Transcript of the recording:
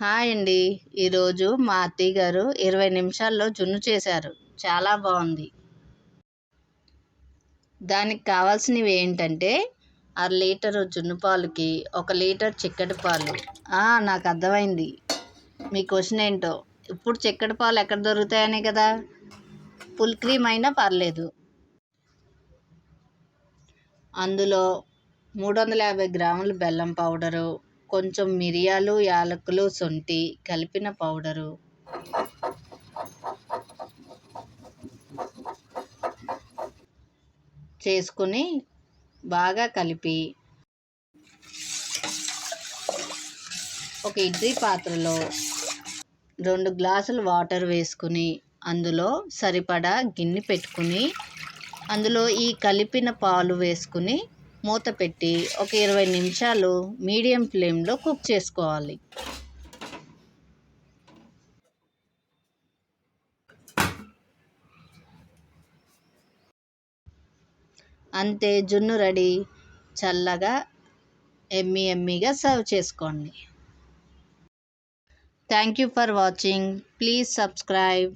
Hi అండి. ఈరోజు మా అత్తయ్య గారు ఇరవై నిమిషాల్లో జున్ను చేశారు. చాలా బాగుంది. దానికి కావాల్సినవి ఏంటంటే అర లీటరు జున్ను పాలుకి ఒక లీటర్ చిక్కటి పాలు. నాకు అర్థమైంది. మీ క్వశ్చన్ ఏంటో? ఇప్పుడు చిక్కటి పాలు ఎక్కడ దొరుకుతాయనే కదా? ఫుల్ క్రీమ్ అయినా పర్లేదు. అందులో మూడు వందల యాభై గ్రాముల బెల్లం పౌడరు కొంచెం మిరియాలు యాలకులు శొంఠి కలిపిన పౌడరు. చేసుకుని బాగా కలిపి ఒక ఇడ్లీ పాత్రలో రెండు గ్లాసులు వాటర్ వేసుకుని అందులో సరిపడా గిన్నె పెట్టుకుని అందులో ఈ కలిపిన పాలు వేసుకుని మూత పెట్టి ఒక ఇరవై నిమిషాలు మీడియం ఫ్లేమ్లో కుక్ చేసుకోవాలి. అంతే జున్ను రెడీ. చల్లగా ఎమ్మి ఎమ్మిగా సర్వ్ చేసుకోండి. Thank you for watching please subscribe